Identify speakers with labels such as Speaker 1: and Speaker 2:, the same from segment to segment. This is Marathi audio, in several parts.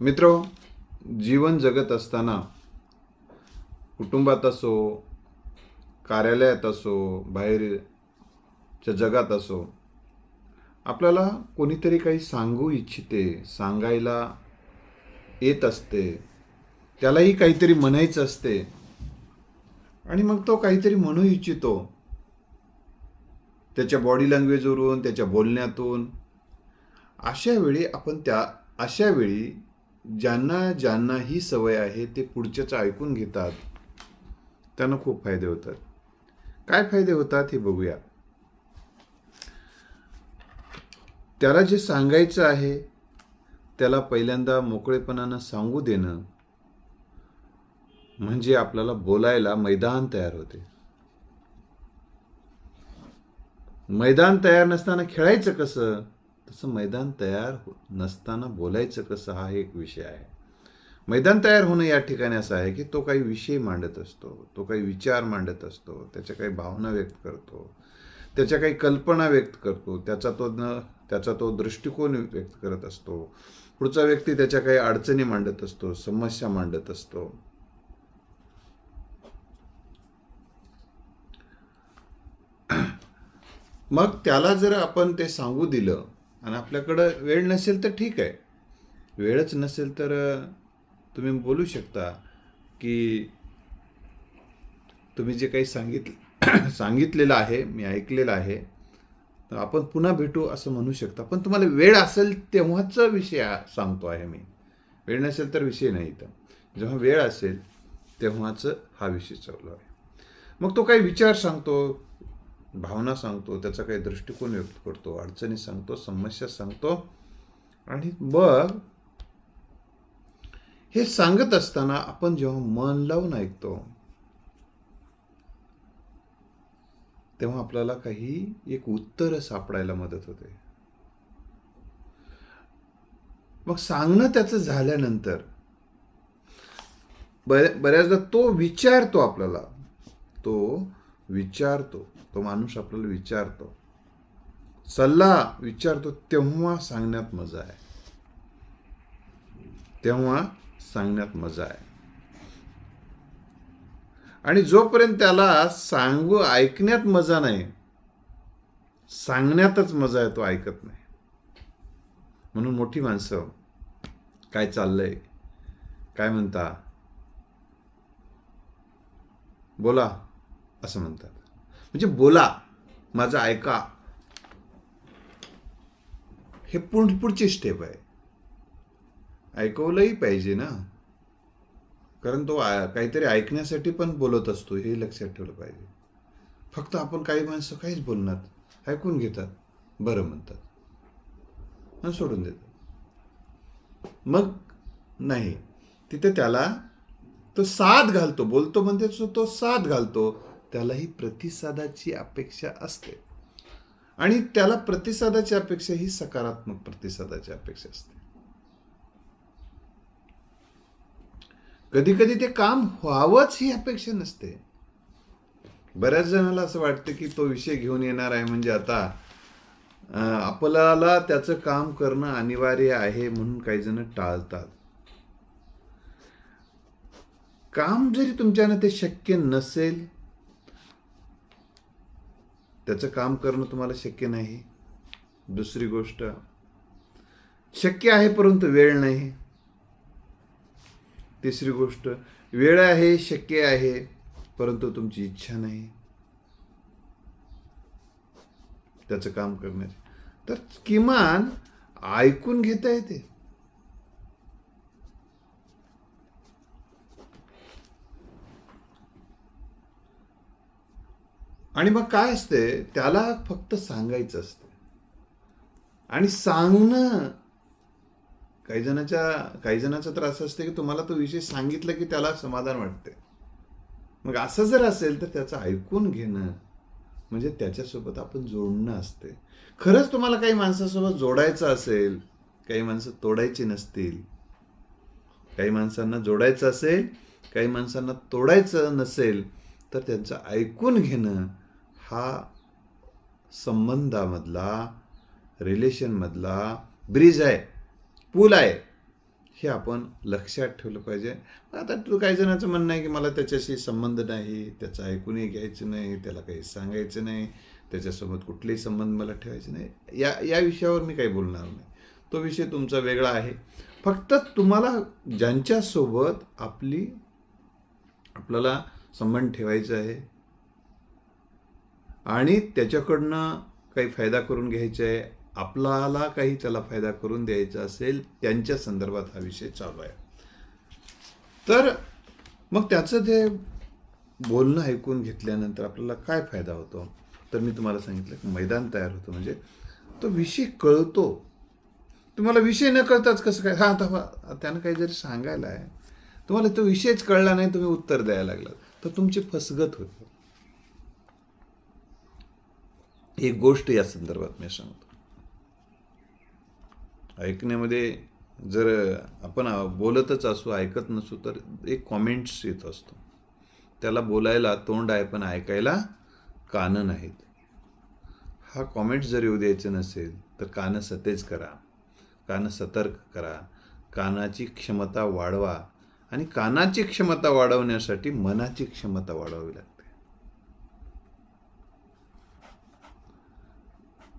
Speaker 1: मित्र जीवन जगत असताना कुटुंबात असो कार्यालयात असो बाहेरच्या जगात असो आपल्याला कोणीतरी काही सांगू इच्छिते सांगायला येत असते त्यालाही काहीतरी म्हणायचं असते आणि मग तो काहीतरी म्हणू इच्छितो. त्याच्या बॉडी लँग्वेजवरून त्याच्या बोलण्यातून. अशा वेळी आपण त्या अशा वेळी ज्यांना ज्यांना ही सवय आहे ते पुढच्याचं ऐकून घेतात. त्यांना खूप फायदे होतात. काय फायदे होतात हे बघूया. त्याला जे सांगायचं आहे त्याला पहिल्यांदा मोकळेपणानं सांगू देणं म्हणजे आपल्याला बोलायला मैदान तयार होते. मैदान तयार नसताना खेळायचं कसं? तसं मैदान तयार हो-, नसताना बोलायचं कसं हा एक विषय आहे. मैदान तयार होणं या ठिकाणी असं आहे की तो काही विषय मांडत असतो तो काही विचार मांडत असतो त्याच्या काही भावना व्यक्त करतो त्याच्या काही कल्पना व्यक्त करतो त्याचा तो न त्याचा तो दृष्टिकोन व्यक्त करत असतो. पुढचा व्यक्ती त्याच्या काही अडचणी मांडत असतो समस्या मांडत असतो. मग त्याला जर आपण ते सांगू दिलं आणि आपल्याकडं वेळ नसेल तर ठीक आहे. वेळच नसेल तर तुम्ही बोलू शकता की तुम्ही जे काही सांगितलं सांगितलेलं आहे मी ऐकलेलं आहे तर आपण पुन्हा भेटू असं म्हणू शकता. पण तुम्हाला वेळ असेल तेव्हाच विषय सांगतो आहे मी. वेळ नसेल तर विषय नाही तर जेव्हा वेळ असेल तेव्हाच हा विषय चालू आहे. मग तो काही विचार सांगतो भावना सांगतो त्याचा काही दृष्टिकोन व्यक्त करतो अडचणी सांगतो समस्या सांगतो. आणि मग हे सांगत असताना आपण जेव्हा मन लावून ऐकतो तेव्हा आपल्याला काही एक उत्तर सापडायला मदत होते. मग सांगणं त्याचं झाल्यानंतर बऱ्या- बऱ्याचदा तो विचारतो आपल्याला तो विचारतो तो माणूस आपल्याला विचारतो. सल्ला विचारतो तेव्हा सांगण्यात मजा आहे. तेव्हा सांगण्यात मजा आहे. आणि जोपर्यंत त्याला सांगू ऐकण्यात मजा नाही सांगण्यातच मजा आहे तो ऐकत नाही. म्हणून मोठी माणसं काय चाललंय? काय म्हणता? बोला. असं म्हणतात. म्हणजे बोला माझं ऐका. हे पुढ पुढची स्टेप आहे. ऐकवलंही पाहिजे ना. कारण तो काहीतरी ऐकण्यासाठी पण बोलत असतो हे लक्षात ठेवलं पाहिजे. फक्त आपण काही माणसं काहीच बोलणार ऐकून घेतात बरं म्हणतात. आणि सोडून देतात. मग नाही. तिथे त्याला तो साथ घालतो बोलतो म्हणजे तो- तो साथ घालतो. त्यालाही प्रतिसादाची अपेक्षा असते. आणि त्याला प्रतिसादाची अपेक्षा ही सकारात्मक प्रतिसादाची अपेक्षा असते. कधी कधी ते काम व्हावंच ही अपेक्षा नसते. बऱ्याच जणाला असं वाटतं की तो विषय घेऊन येणार आहे म्हणजे आता आपल्याला त्याचं काम करणं अनिवार्य आहे म्हणून काही जण टाळतात. काम जरी तुमच्यानं ते शक्य नसेल त्याचं काम करणं तुम्हाला शक्य नाही. दुसरी गोष्ट शक्य आहे परंतु वेळ नाही. तिसरी गोष्ट वेळ आहे शक्य आहे परंतु तुमची इच्छा नाही. त्याचं काम करण्याची. तर किमान ऐकून घेता येते. आणि मग काय असते? त्याला फक्त सांगायचं असतं. आणि सांगणं काही जणाच्या काही जणाचा तर असं असते की तुम्हाला तो विषय सांगितलं की त्याला समाधान वाटते. मग असं जर असेल तर त्याचं ऐकून घेणं म्हणजे त्याच्यासोबत आपण जोडणं असते. खरंच तुम्हाला काही माणसासोबत जोडायचं असेल काही माणसं तोडायची नसतील काही माणसांना जोडायचं असेल काही माणसांना तोडायचं नसेल तर त्यांचं ऐकून घेणं हा संबंधामधला रिलेशनमधला ब्रिज आहे पूल आहे हे आपण लक्षात ठेवलं पाहिजे. आता तू काही जणांचं म्हणणं आहे की मला त्याच्याशी संबंध नाही त्याचं ऐकूनही घ्यायचं नाही त्याला काही सांगायचं नाही त्याच्यासोबत कुठलेही संबंध मला ठेवायचे नाही. या या विषयावर मी काही बोलणार नाही. तो विषय तुमचा वेगळा आहे. फक्त तुम्हाला ज्यांच्यासोबत आपली आपल्याला संबंध ठेवायचा आहे आणि त्याच्याकडनं काही फायदा करून घ्यायचा आहे आपल्याला काही त्याला फायदा करून द्यायचा असेल त्यांच्या संदर्भात हा विषय चालू आहे. तर मग त्याचं ते बोलणं ऐकून घेतल्यानंतर आपल्याला काय फायदा होतो? तर मी तुम्हाला सांगितलं की मैदान तयार होतं म्हणजे तो विषय कळतो. तुम्हाला विषय न कळताच कसं काय? हां आता त्यानं काही जरी सांगायला आहे तुम्हाला तो विषयच कळला नाही तुम्ही उत्तर द्यायला लागलात. तर तुमची फसगत होते. एक गोष्ट या संदर्भात मी सांगतो. ऐकण्यामध्ये जर आपण बोलतच असू ऐकत नसू तर एक कॉमेंट्स येत असतो. त्याला बोलायला तोंड आहे पण ऐकायला कानं नाहीत. हा कॉमेंट्स जर येऊ द्यायचं नसेल तर कानं सतेज करा. कानं सतर्क करा. कानाची क्षमता वाढवा. आणि कानाची क्षमता वाढवण्यासाठी मनाची क्षमता वाढवावी लागते.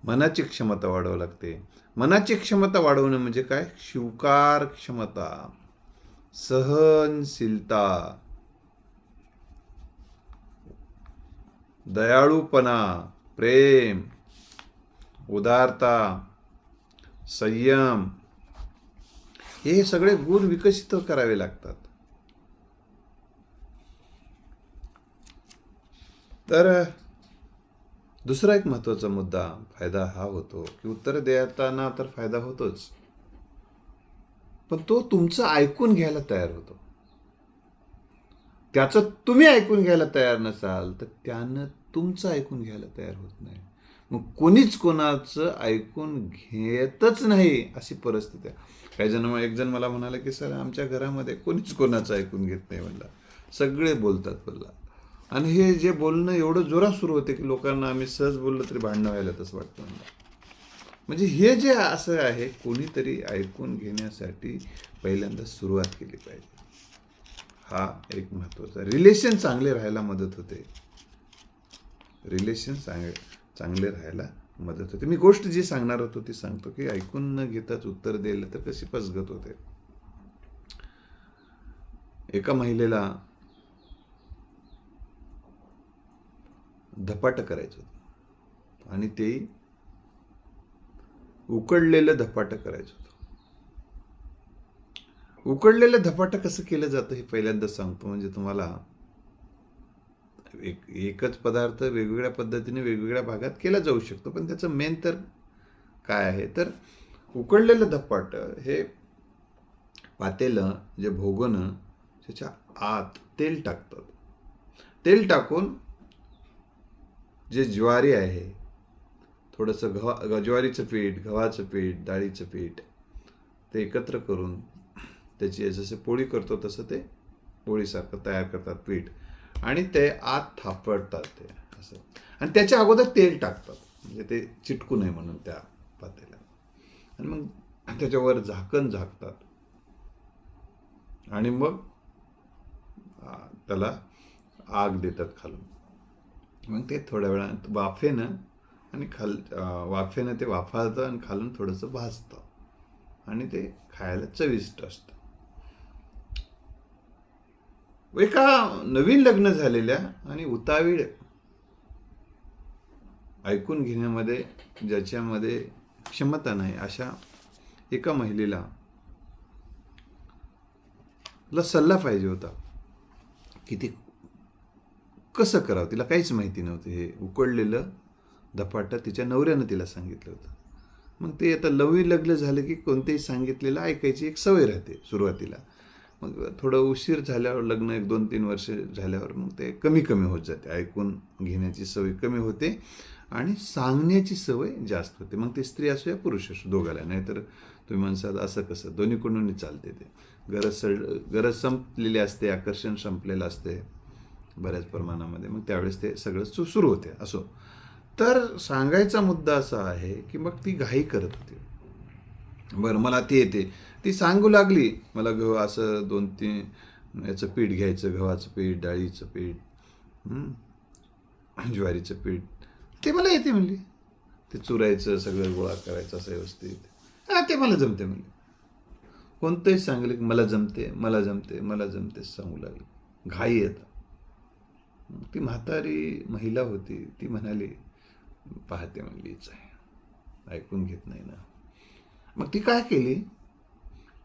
Speaker 1: मनाची क्षमता वाढवावी लागते. मनाची क्षमता वाढवणं म्हणजे काय? शिवकार क्षमता. सहनशीलता. दयाळूपणा प्रेम उदारता संयम. हे सगळे गुण विकसित करावे लागतात. तर दुसरा एक महत्त्वाचा मुद्दा फायदा हा होतो की उत्तर देताना तर फायदा होतोच. पण तो तुमचं ऐकून घ्यायला तयार होतो. त्याचं तुम्ही ऐकून घ्यायला तयार नसाल तर त्यानं तुमचं ऐकून घ्यायला तयार होत नाही. मग कोणीच कोणाचं ऐकून घेतच नाही अशी परिस्थिती आहे. काही जण एक जण मला म्हणाले की सर आमच्या घरामध्ये कोणीच कोणाचं ऐकून घेत नाही म्हणला. सगळे बोलतात बोलला आणि हे जे बोलणं एवढं जोरात सुरू होते की लोकांना आम्ही सहज बोललो तरी भांडणं व्हायला तसं वाटतं म्हणजे हे जे असं आहे कोणीतरी ऐकून घेण्यासाठी पहिल्यांदा सुरुवात केली पाहिजे. हा एक महत्त्वाचा. रिलेशन चांगले राहायला मदत होते. रिलेशन चांग चांगले राहायला मदत होते. मी गोष्ट जी सांगणार होतो ती सांगतो की ऐकून न घेताच उत्तर दिलं तर कशी पसगत होते. एका महिलेला धपाट करायचं होतं. आणि ते उकडलेलं धपाटं करायचं होतं. उकडलेलं धपाटं कसं केलं जातं हे पहिल्यांदा सांगतो. म्हणजे तुम्हाला एक एकच पदार्थ वेगवेगळ्या पद्धतीने वेगवेगळ्या भागात केला जाऊ शकतो. पण त्याचं मेन तर काय आहे? तर उकडलेलं धपाट हे पातेलं जे भोगणं त्याच्या आत तेल टाकतात. तेल टाकून जे ज्वारी आहे थोडंसं गव्हा ज्वारीचं पीठ गव्हाचं पीठ डाळीचं पीठ ते एकत्र करून त्याची जसे पोळी करतो तसं ते पोळीसारखं तयार करतात पीठ. आणि ते आत थापडतात ते असं. आणि त्याच्या अगोदर तेल टाकतात म्हणजे ते चिटकू नये म्हणून त्या पातेला आणि मग त्याच्यावर झाकण झाकतात. आणि मग त्याला आग देतात खालून. मग ते थोड्या वेळात वाफेनं आणि खाल वाफेनं ते वाफाळतं आणि खालून थोडंसं भाजतं. आणि ते खायला चविष्ट असतं. एका नवीन लग्न झालेल्या आणि उतावीळ ऐकून घेण्यामध्ये ज्याच्यामध्ये क्षमता नाही अशा एका महिलेला ला सल्ला पाहिजे होता की ती कसं करावं? तिला काहीच माहिती नव्हतं. हे उकडलेलं धपाटं तिच्या नवऱ्यानं तिला सांगितलं होतं. मग ते आता लवी लग्न झालं की कोणतेही सांगितलेलं ऐकायची एक सवय राहते सुरुवातीला. मग थोडं उशीर झाल्यावर लग्न एक दोन तीन वर्ष झाल्यावर मग ते कमी कमी होत जाते. ऐकून घेण्याची सवय कमी होते आणि सांगण्याची सवय जास्त होते. मग ते स्त्री असो या पुरुष असो दोघाला. नाहीतर तुम्ही म्हणसाल असं कसं? दोन्हीकडूनही चालते ते. गरज सड गरज संपलेली असते आकर्षण संपलेलं असते. बऱ्याच प्रमाणामध्ये. मग त्यावेळेस ते सगळं सु सुरू होते असो. तर सांगायचा मुद्दा असा आहे की मग ती घाई करत होती. बरं मला ती येते. ती सांगू लागली. मला गहू असं दोन तीन याचं पीठ घ्यायचं गव्हाचं पीठ डाळीचं पीठ ज्वारीचं पीठ. ते मला येते म्हणली. ते चुरायचं सगळं गोळा करायचं असं व्यवस्थित. हा ते मला जमते म्हणले. कोणतंही सांगले की मला जमते मला जमते मला जमते सांगू लागले. घाई येतं ती म्हातारी महिला होती ती म्हणाली पाहते म्हणलीच आहे. ऐकून घेत नाही ना. मग ती काय केली?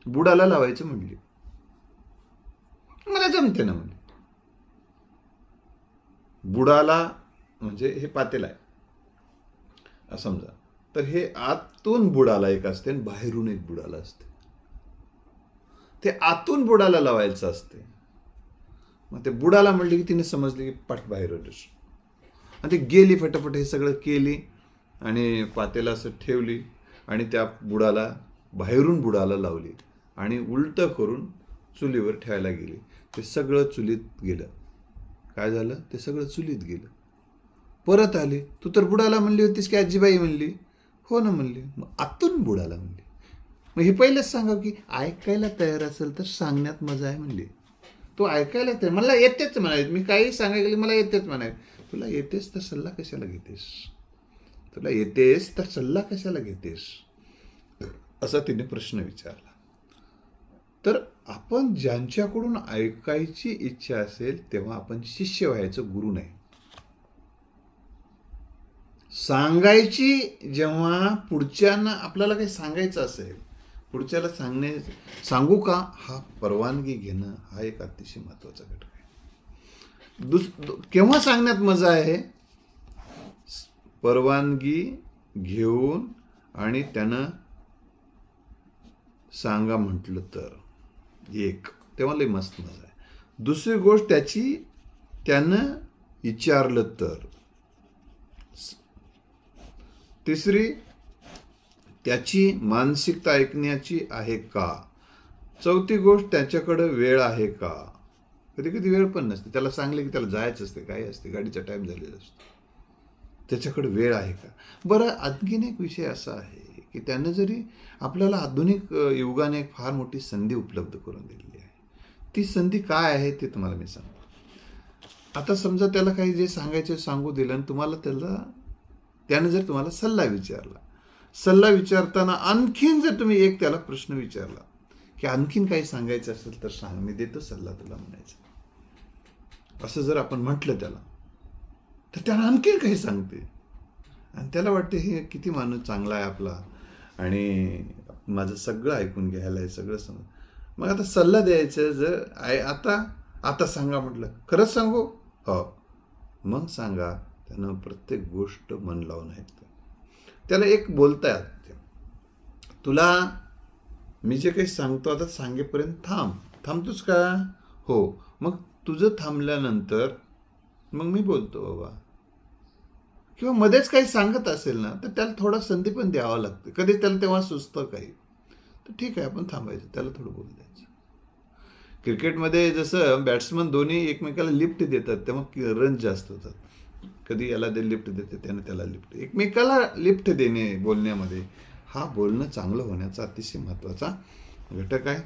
Speaker 1: बुडाला लावायचं म्हणली. मला जमते ना म्हणली बुडाला म्हणजे हे पातेला आहे. समजा. तर हे आतून बुडाला एक असते आणि बाहेरून एक बुडाला असते. ते आतून बुडाला लावायचं असते. मग ते बुडाला म्हणले की तिने समजले की पाठ बाहेर आणि ती गेली फटाफट हे सगळं केली आणि पातेला असं ठेवली आणि त्या बुडाला बाहेरून बुडाला लावली आणि उलटं करून चुलीवर ठेवायला गेली. ते सगळं चुलीत गेलं. काय झालं? ते सगळं चुलीत गेलं. परत आली. तू तर बुडाला म्हणली होतीस की आजीबाई म्हणली? हो ना म्हणली. मग आतून बुडाला म्हणली. मग हे पहिलेच सांगा की ऐकायला तयार असेल तर सांगण्यात मजा आहे म्हणली. तू ऐकायला तयार मला येतेच म्हणायचं मी काही सांगायला गेले मला येतेच म्हणायचं तुला येतेस तर सल्ला कशाला घेतेस? तुला येतेस तर सल्ला कशाला घेतेस? असा तिने प्रश्न विचारला. तर आपण ज्यांच्याकडून ऐकायची इच्छा असेल तेव्हा आपण शिष्य व्हायचं गुरु नाही. सांगायची जेव्हा पुढच्यांना आपल्याला काही सांगायचं असेल पुढच्याला सांगणे सांगू का? हा परवानगी घेणं हा एक अतिशय महत्त्वाचा घटक आहे. दुस केव्हा सांगण्यात मजा आहे? परवानगी घेऊन आणि त्यानं सांगा म्हटलं तर. एक तेव्हा लई मस्त मजा आहे. दुसरी गोष्ट त्याची त्यानं विचारलं तर. तिसरी त्याची मानसिकता ऐकण्याची आहे का? चौथी गोष्ट त्याच्याकडं वेळ आहे का? कधी कधी वेळ पण नसते. त्याला सांगले की त्याला जायचं असते काय असते गाडीचा टाईम झालेला असतो. त्याच्याकडे वेळ आहे का? बरं आणखीन एक विषय असा आहे की त्यानं जरी आपल्याला आधुनिक युगाने एक फार मोठी संधी उपलब्ध करून दिलेली आहे. ती संधी काय आहे ते तुम्हाला मी सांगतो. आता समजा त्याला काही जे सांगायचे सांगू दिलं आणि तुम्हाला त्याला त्यानं जर तुम्हाला सल्ला विचारला सल्ला विचारताना आणखीन जर तुम्ही एक त्याला प्रश्न विचारला की आणखीन काही सांगायचं असेल तर सांग मी देतो सल्ला तुला म्हणायचा. असं जर आपण म्हटलं त्याला तर त्याला आणखीन काही सांगते. आणि त्याला वाटते हे किती माणूस चांगला आहे आपला आणि माझं सगळं ऐकून घ्यायला आहे सगळं समज. मग आता सल्ला द्यायचं जर आय आता आता सांगा म्हटलं. खरंच सांगू? हो. मग सांगा त्यानं प्रत्येक गोष्ट मन लावून ऐकतं त्याला एक बोलता येते तुला मी जे काही सांगतो आता सांगेपर्यंत थांब. थांबतोच का? हो. मग तुझं थांबल्यानंतर मग मी बोलतो बाबा. किंवा मध्येच काही सांगत असेल ना तर त्याला थोडा संधी पण द्यावा लागते. कधी त्याला तेव्हा सुचतं काही. तर ठीक आहे आपण थांबायचं. त्याला थोडं बोल द्यायचं. क्रिकेटमध्ये जसं बॅट्समन दोन्ही एकमेकाला लिफ्ट देतात तेव्हा रन जास्त होतात. कधी याला दे लिफ्ट देते त्याने त्याला लिफ्ट. एकमेकाला लिफ्ट देणे बोलण्यामध्ये. हा बोलणं चांगलं होण्याचा अतिशय महत्त्वाचा घटक आहे.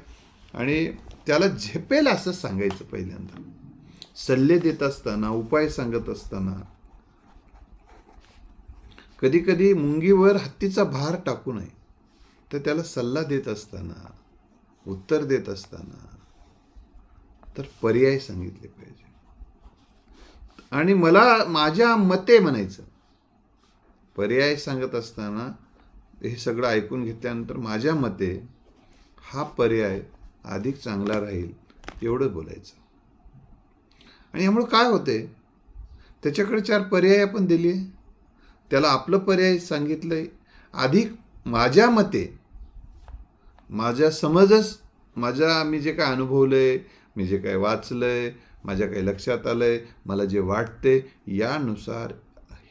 Speaker 1: आणि त्याला झेपेल असं सांगायचं पहिल्यांदा. सल्ले देत असताना उपाय सांगत असताना. कधी कधी मुंगीवर हत्तीचा भार टाकू नये. तर त्याला सल्ला देत असताना उत्तर देत असताना तर पर्याय सांगितले पाहिजे. आणि मला माझ्या मते म्हणायचं. पर्याय सांगत असताना हे सगळं ऐकून घेतल्यानंतर माझ्या मते हा पर्याय अधिक चांगला राहील एवढं बोलायचं. आणि यामुळे काय होते त्याच्याकडे चार पर्याय आपण दिले. त्याला आपलं पर्याय सांगितलंय. अधिक माझ्या मते माझ्या समजच माझ्या मी जे काय अनुभवलंय मी जे काय वाचलंय माझ्या काही लक्षात आलंय मला जे वाटते यानुसार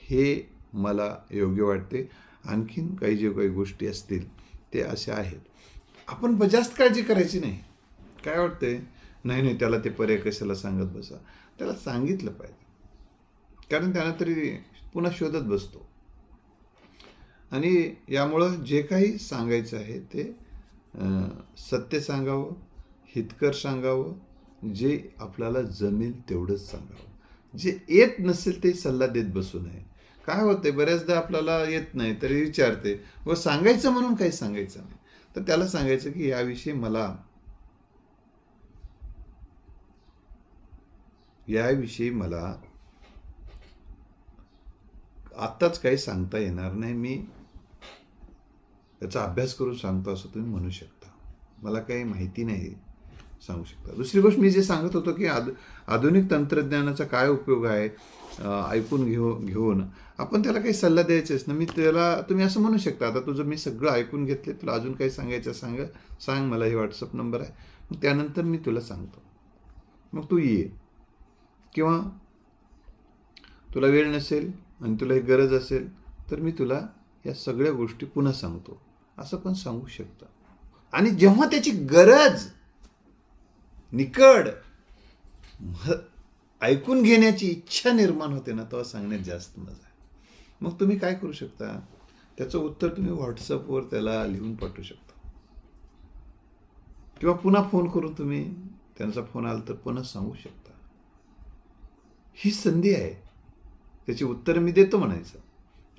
Speaker 1: हे मला योग्य वाटते आणखीन काही जे काही गोष्टी असतील ते अशा आहेत. आपण जास्त काळजी करायची नाही. काय वाटते नाही नाही त्याला ते पर्याय कशाला सांगत बसा. त्याला सांगितलं पाहिजे. कारण त्यानं तरी पुन्हा शोधत बसतो. आणि यामुळं जे काही सांगायचं आहे ते सत्य सांगावं हितकर सांगावं जे आपल्याला जमेल तेवढंच सांगावं. जे येत नसेल ते सल्ला देत बसू नये. काय होते बऱ्याचदा आपल्याला येत नाही तरी विचारते. व सांगायचं म्हणून काही सांगायचं नाही. तर त्याला सांगायचं की याविषयी मला याविषयी मला आत्ताच काही सांगता येणार नाही. मी त्याचा अभ्यास करून सांगतो असं तुम्ही म्हणू शकता. मला काही माहिती नाही सांगू शकता. दुसरी गोष्ट मी जे सांगत होतो की आद आधुनिक तंत्रज्ञानाचा काय उपयोग आहे ऐकून घेऊ घेऊन आपण त्याला काही सल्ला द्यायचेच ना. मी त्याला तुम्ही असं म्हणू शकता आता तुझं मी सगळं ऐकून घेतले तुला अजून काही सांगायचं सांग सांग मला हे व्हॉट्सअप नंबर आहे. मग त्यानंतर मी तुला सांगतो. मग तू ये. किंवा तुला वेळ नसेल आणि तुला ही गरज असेल तर मी तुला या सगळ्या गोष्टी पुन्हा सांगतो. असं पण सांगू शकता. आणि जेव्हा त्याची गरज निकड. ऐकून घेण्याची इच्छा निर्माण होते ना तेव्हा सांगण्यात जास्त मजा आहे. मग तुम्ही काय करू शकता? त्याचं उत्तर तुम्ही व्हॉट्सअपवर त्याला लिहून पाठवू शकता. किंवा पुन्हा फोन करून तुम्ही त्यांचा फोन आला तर पुन्हा सांगू शकता. ही संधी आहे. त्याची उत्तर मी देतो म्हणायचं.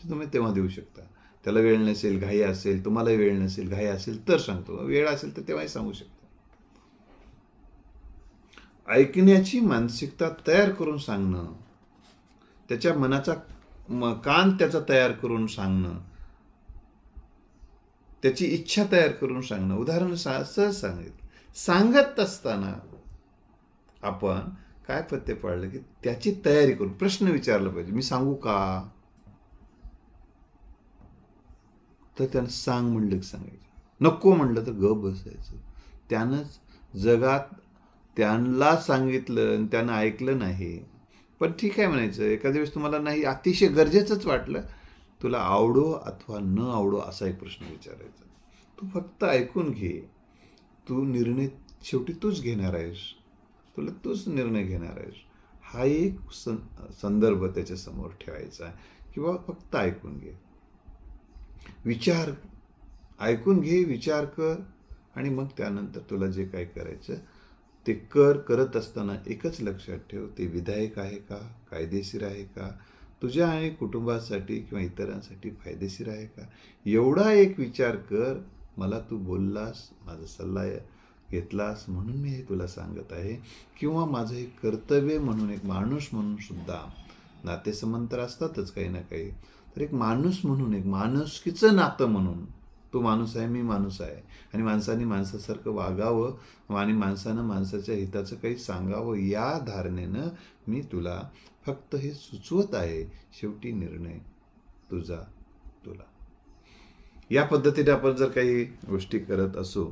Speaker 1: ते तुम्ही तेव्हा देऊ शकता. त्याला वेळ नसेल घाई असेल तुम्हाला वेळ नसेल घाई असेल तर सांगतो. वेळ असेल तर तेव्हाही सांगू शकता. ऐकण्याची मानसिकता तयार करून सांगणं. त्याच्या मनाचा म- कान त्याचा तयार करून सांगणं. त्याची इच्छा तयार करून सांगणं. उदाहरण सा- सहज सांगित सांगत असताना आपण काय पत्ते पाळलं की त्याची तयारी करून प्रश्न विचारला पाहिजे. मी सांगू का? तर त्यानं सांग म्हणलं की सांगायचं. नको म्हणलं तर ग बसायचं. त्यानंच जगात त्यांना सांगितलं आणि त्यांना ऐकलं नाही. पण ठीक आहे म्हणायचं एखाद्या वेळेस तुम्हाला नाही अतिशय गरजेचंच वाटलं तुला आवडो अथवा न आवडो असा एक प्रश्न विचारायचा. तू फक्त ऐकून घे. तू निर्णय शेवटी तूच घेणार आहेस. तुला तूच निर्णय घेणार आहेस. हा एक सं संदर्भ त्याच्यासमोर ठेवायचा आहे. किंवा फक्त ऐकून घे. विचार ऐकून घे विचार कर आणि मग त्यानंतर तुला जे काय करायचं ते कर करत असताना एकच लक्षात ठेव ते विधायक आहे का कायदेशीर आहे का तुझ्या आणि कुटुंबासाठी किंवा इतरांसाठी फायदेशीर आहे का? एवढा एक विचार कर मला तू बोललास माझा सल्ला घेतलास म्हणून मी हे तुला सांगत आहे. किंवा माझं हे कर्तव्य म्हणून एक माणूस म्हणून सुद्धा नातेसंबंध तर असतातच काही ना काही तर एक माणूस म्हणून एक माणुसकीचं नातं म्हणून तो माणूस आहे मी माणूस आहे. आणि माणसाने माणसासारखं वागावं आणि माणसानं माणसाच्या हिताचं काही सांगावं या धारणेनं मी तुला फक्त हे सुचवत आहे. शेवटी निर्णय तुझा तुला. या पद्धतीने आपण जर काही गोष्टी करत असू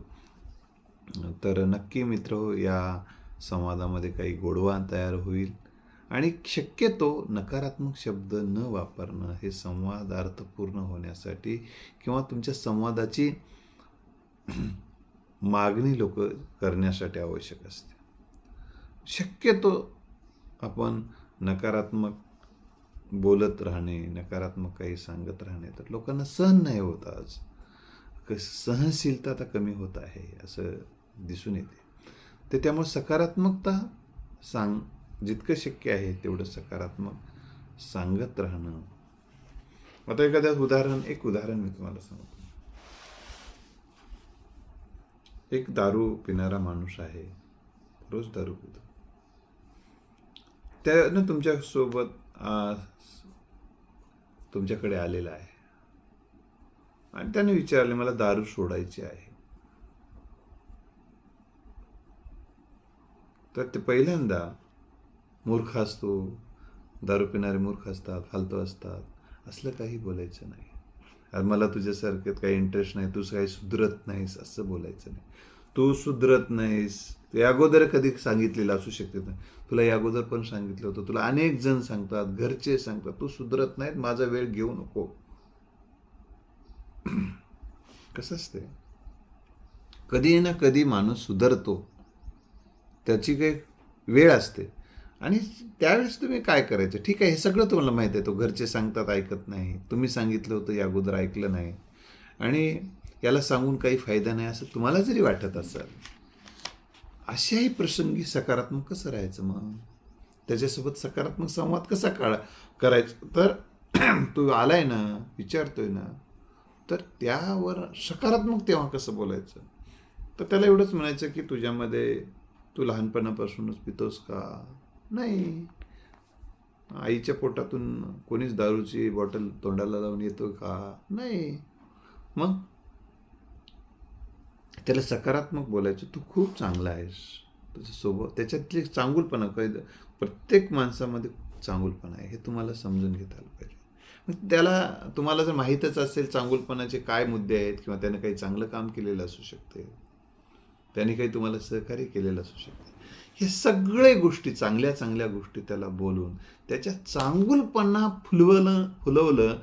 Speaker 1: तर नक्की मित्र या संवादामध्ये काही गोडवा तयार होईल. आणि शक्यतो नकारात्मक शब्द न वापरणं हे संवाद अर्थपूर्ण होण्यासाठी किंवा तुमच्या संवादाची मागणी लोक करण्यासाठी आवश्यक असते. शक्यतो आपण नकारात्मक बोलत राहणे नकारात्मक काही सांगत राहणे तर लोकांना सहन नाही होत आज. कस सहनशीलता आता कमी होत आहे असं दिसून येते. ते त्यामुळे सकारात्मकता सांग जितकं शक्य आहे तेवढं सकारात्मक सांगत राहणं. आता एखाद्या उदाहरण एक उदाहरण मी तुम्हाला सांगतो. एक दारू पिणारा माणूस आहे. रोज दारू पितो. त्यानं तुमच्यासोबत तुमच्याकडे आलेला आहे. आणि त्याने विचारले मला दारू सोडायची आहे. तर ते पहिल्यांदा मूर्ख असतो दारू पिणारे मूर्ख असतात फालतू असतात असलं काही बोलायचं नाही. अरे मला तुझ्यासारख्यात काही इंटरेस्ट नाही तू काही सुधरत नाहीस असं बोलायचं नाही. तू सुधरत नाहीस. अगोदर कधी सांगितलेलं असू शकते ना तुला या अगोदर पण सांगितलं होतं. तुला अनेक जण सांगतात घरचे सांगतात तू सुधरत नाहीत माझा वेळ घेऊ नको. कसं असते कधी ना कधी माणूस सुधरतो. त्याची काही वेळ असते. आणि त्यावेळेस तुम्ही काय करायचं? ठीक आहे हे सगळं तुम्हाला माहीत आहे. तो घरचे सांगतात ऐकत नाही. तुम्ही सांगितलं होतं या अगोदर ऐकलं नाही. आणि याला सांगून काही फायदा नाही असं तुम्हाला जरी वाटत असेल अशाही प्रसंगी सकारात्मक कसं राहायचं मग? त्याच्यासोबत सकारात्मक संवाद कसा काळा करायचा? तर तू आलाय ना विचारतोय ना तर त्यावर सकारात्मक तेव्हा कसं बोलायचं? तर त्याला एवढंच म्हणायचं की तुझ्यामध्ये तू लहानपणापासूनच पितोस का? नाही. आईच्या पोटातून कोणीच दारूची बॉटल तोंडाला लावून येतो का? नाही. मग? त्याला सकारात्मक बोलायचं तू खूप चांगला आहेस. तुझ्यासोबत त्याच्यातली चांगुलपणा काय प्रत्येक माणसामध्ये चांगुलपणा आहे हे तुम्हाला समजून घेता आलं पाहिजे. मग त्याला तुम्हाला जर माहीतच असेल चांगुलपणाचे काय मुद्दे आहेत किंवा त्याने काही चांगलं काम केलेलं असू शकते त्याने काही तुम्हाला सहकार्य केलेलं असू शकते. हे सगळे गोष्टी चांगल्या चांगल्या गोष्टी त्याला बोलून त्याच्या चांगुलपणा फुलवलं फुलवलं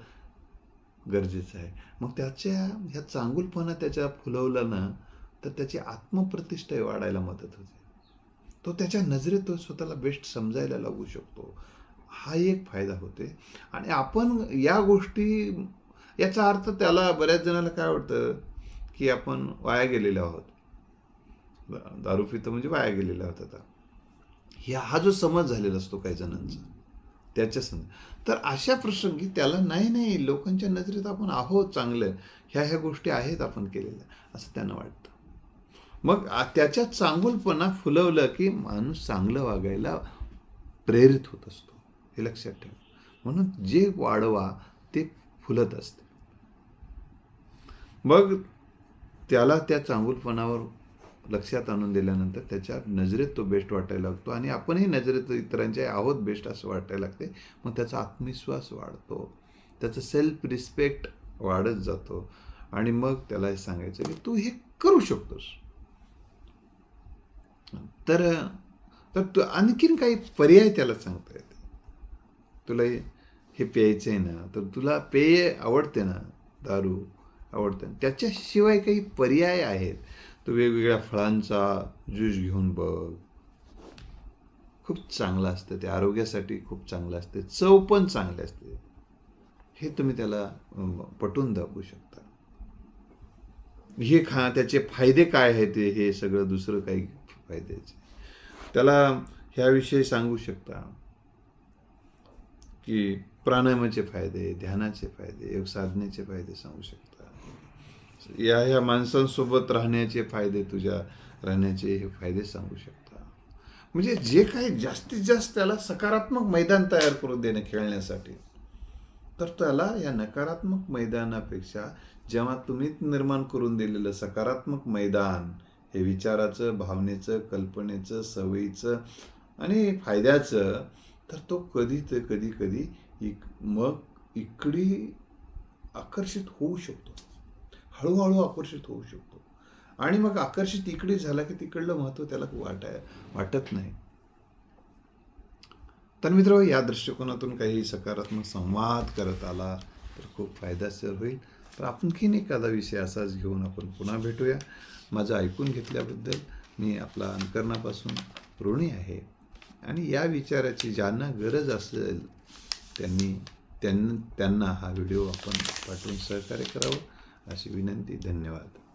Speaker 1: गरजेचं आहे. मग त्याच्या ह्या चांगुलपणा त्याच्या फुलवलं ना तर त्याची आत्मप्रतिष्ठा वाढायला मदत होते. तो त्याच्या नजरेत तो स्वतःला बेस्ट समजायला लागू शकतो. हा एक फायदा होते. आणि आपण या गोष्टी याचा अर्थ त्याला बऱ्याच जणाला काय वाटतं की आपण वाया गेलेलो आहोत. दारू पितं म्हणजे वाया गेलेला होता आता. ह्या हा जो समज झालेला असतो काही जणांचा त्याच्या समज तर अशा प्रसंगी त्याला नाही नाही लोकांच्या नजरेत आपण आहोत चांगलं ह्या ह्या गोष्टी आहेत आपण केलेल्या असं त्यांना वाटतं. मग त्याच्या चांगुलपणा फुलवलं की माणूस चांगलं वागायला प्रेरित होत असतो हे लक्षात ठेवा. म्हणून जे वाढवा ते फुलत असते. मग त्याला त्या चांगुलपणावर लक्षात आणून दिल्यानंतर त्याच्या नजरेत तो बेस्ट वाटायला लागतो आणि आपणही नजरेत इतरांच्या आहोत बेस्ट असं वाटायला लागते. मग त्याचा आत्मविश्वास वाढतो. त्याचं सेल्फ रिस्पेक्ट वाढत जातो. आणि मग त्याला हे सांगायचं की तू हे करू शकतोस. तर तर तू आणखीन काही पर्याय त्याला सांगता येते. तुला हे प्यायचं आहे ना तर तुला पेय आवडते ना दारू आवडते त्याच्याशिवाय काही पर्याय आहेत. तर वेगवेगळ्या फळांचा ज्यूस घेऊन बघ. खूप चांगलं असतं ते. आरोग्यासाठी खूप चांगलं असते. चव पण चांगली असते. हे तुम्ही त्याला पटवून दाखवू शकता. हे खा त्याचे फायदे काय आहेत ते हे सगळं दुसरं काही फायद्याचे. त्याला ह्याविषयी सांगू शकता. की प्राणायामाचे फायदे ध्यानाचे फायदे योग साधनेचे फायदे सांगू शकता. या ह्या माणसांसोबत राहण्याचे फायदे तुझ्या राहण्याचे हे फायदे सांगू शकता. म्हणजे जे काही जास्तीत जास्त त्याला सकारात्मक मैदान तयार करून देणं खेळण्यासाठी तर त्याला या नकारात्मक मैदानापेक्षा जेव्हा तुम्ही निर्माण करून दिलेलं सकारात्मक मैदान हे विचाराचं भावनेचं कल्पनेचं सवयीचं आणि फायद्याचं तर तो कधी ते कधी कधी इक मग इकडे आकर्षित होऊ शकतो. हळूहळू आकर्षित होऊ शकतो. आणि मग आकर्षित इकडे झाला की तिकडलं महत्त्व त्याला वाटाय वाटत नाही. तर मित्र या दृष्टिकोनातून काही सकारात्मक संवाद करत आला तर खूप फायदेशीर होईल. तर आणखीन एखादा विषय असाच घेऊन आपण पुन्हा भेटूया. माझं ऐकून घेतल्याबद्दल मी आपला अंकरणापासून ऋणी आहे. आणि या विचाराची ज्यांना गरज असेल त्यांनी त्यांना त्यांना हा व्हिडिओ आपण पाठवून सहकार्य करावं. अशी विनंती धन्यवाद.